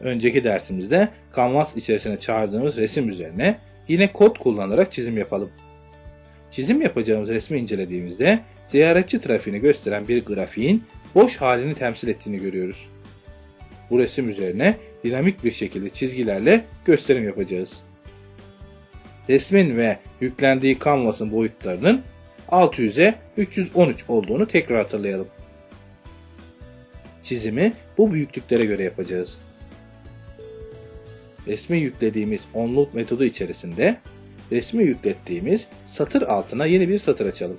Önceki dersimizde kanvas içerisine çağırdığımız resim üzerine yine kod kullanarak çizim yapalım. Çizim yapacağımız resmi incelediğimizde ziyaretçi trafiğini gösteren bir grafiğin boş halini temsil ettiğini görüyoruz. Bu resim üzerine dinamik bir şekilde çizgilerle gösterim yapacağız. Resmin ve yüklendiği kanvasın boyutlarının 600'e 313 olduğunu tekrar hatırlayalım. Çizimi bu büyüklüklere göre yapacağız. Resmi yüklediğimiz onload metodu içerisinde resmi yüklettiğimiz satır altına yeni bir satır açalım.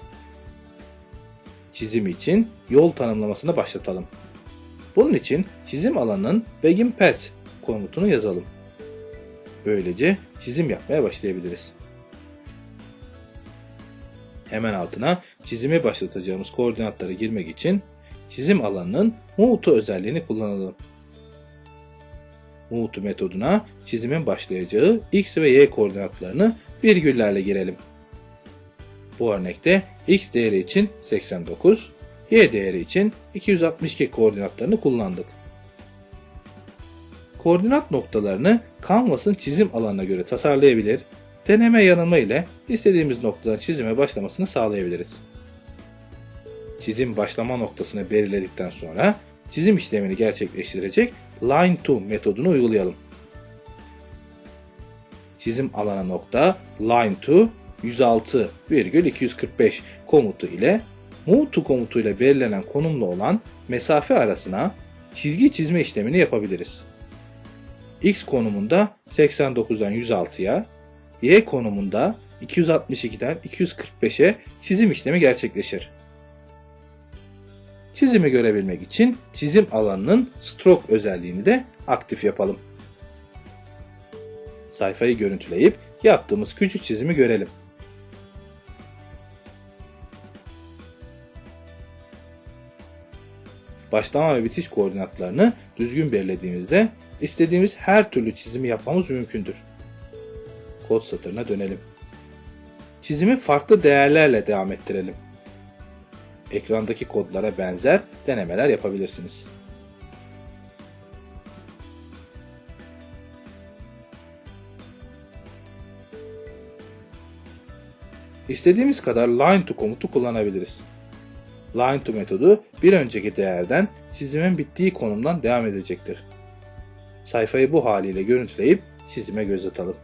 Çizim için yol tanımlamasını başlatalım. Bunun için çizim alanının begin path komutunu yazalım. Böylece çizim yapmaya başlayabiliriz. Hemen altına çizimi başlatacağımız koordinatları girmek için çizim alanının move to özelliğini kullanalım. To metoduna çizimin başlayacağı x ve y koordinatlarını virgüllerle girelim. Bu örnekte x değeri için 89, y değeri için 262 koordinatlarını kullandık. Koordinat noktalarını Canvas'ın çizim alanına göre tasarlayabilir, deneme yanılma ile istediğimiz noktadan çizime başlamasını sağlayabiliriz. Çizim başlama noktasını belirledikten sonra çizim işlemini gerçekleştirecek Line to metodunu uygulayalım. Çizim alana nokta line to 106,245 komutu ile move to komutu ile belirlenen konumla olan mesafe arasına çizgi çizme işlemini yapabiliriz. X konumunda 89'dan 106'ya, Y konumunda 262'den 245'e çizim işlemi gerçekleşir. Çizimi görebilmek için çizim alanının stroke özelliğini de aktif yapalım. Sayfayı görüntüleyip yaptığımız küçük çizimi görelim. Başlama ve bitiş koordinatlarını düzgün belirlediğimizde istediğimiz her türlü çizimi yapmamız mümkündür. Kod satırına dönelim. Çizimi farklı değerlerle devam ettirelim. Ekrandaki kodlara benzer denemeler yapabilirsiniz. İstediğimiz kadar line to komutu kullanabiliriz. Line to metodu bir önceki değerden çizimin bittiği konumdan devam edecektir. Sayfayı bu haliyle görüntüleyip çizime göz atalım.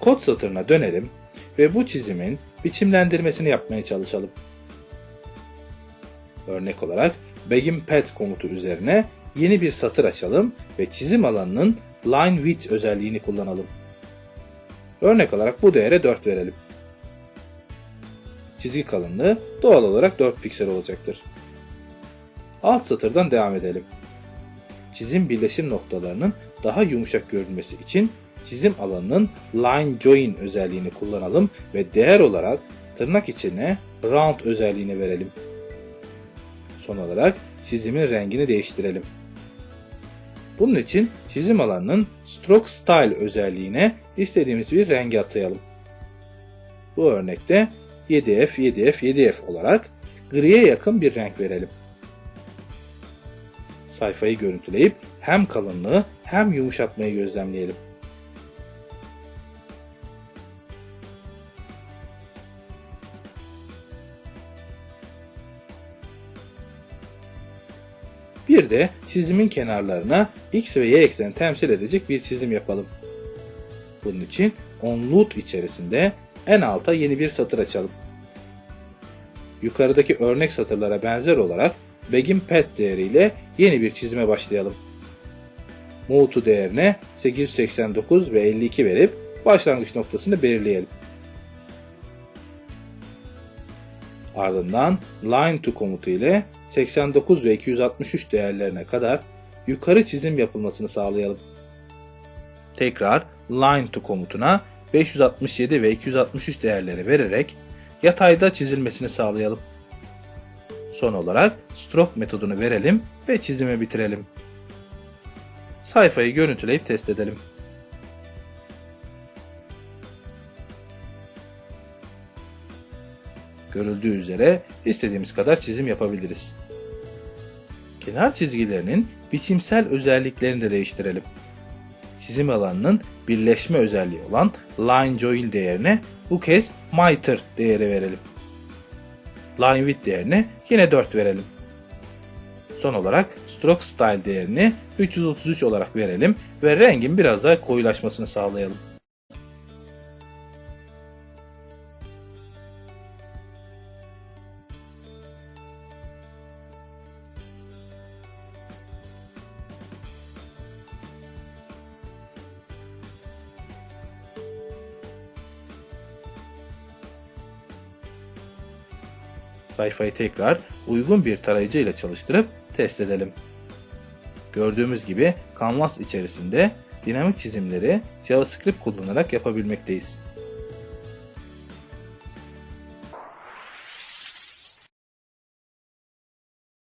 Kod satırına dönelim ve bu çizimin biçimlendirmesini yapmaya çalışalım. Örnek olarak begin path komutu üzerine yeni bir satır açalım ve çizim alanının line width özelliğini kullanalım. Örnek olarak bu değere 4 verelim. Çizgi kalınlığı doğal olarak 4 piksel olacaktır. Alt satırdan devam edelim. Çizim birleşim noktalarının daha yumuşak görünmesi için çizim alanının line join özelliğini kullanalım ve değer olarak tırnak içine round özelliğini verelim. Son olarak çizimin rengini değiştirelim. Bunun için çizim alanının stroke style özelliğine istediğimiz bir rengi atayalım. Bu örnekte 7F, 7F, 7F olarak griye yakın bir renk verelim. Sayfayı görüntüleyip hem kalınlığı hem yumuşatmayı gözlemleyelim. Bir de çizimin kenarlarına x ve y eksenini temsil edecek bir çizim yapalım. Bunun için onload içerisinde en alta yeni bir satır açalım. Yukarıdaki örnek satırlara benzer olarak begin path değeriyle yeni bir çizime başlayalım. To değerine 889 ve 52 verip başlangıç noktasını belirleyelim. Ardından line to komutu ile 89 ve 263 değerlerine kadar yukarı çizim yapılmasını sağlayalım. Tekrar line to komutuna 567 ve 263 değerleri vererek yatayda çizilmesini sağlayalım. Son olarak stroke metodunu verelim ve çizimi bitirelim. Sayfayı görüntüleyip test edelim. Görüldüğü üzere istediğimiz kadar çizim yapabiliriz. Kenar çizgilerinin biçimsel özelliklerini de değiştirelim. Çizim alanının birleşme özelliği olan line join değerine bu kez miter değeri verelim. Line width değerine yine 4 verelim. Son olarak stroke style değerini 333 olarak verelim ve rengin biraz daha koyulaşmasını sağlayalım. Sayfayı tekrar uygun bir tarayıcı ile çalıştırıp test edelim. Gördüğümüz gibi Canvas içerisinde dinamik çizimleri JavaScript kullanarak yapabilmekteyiz.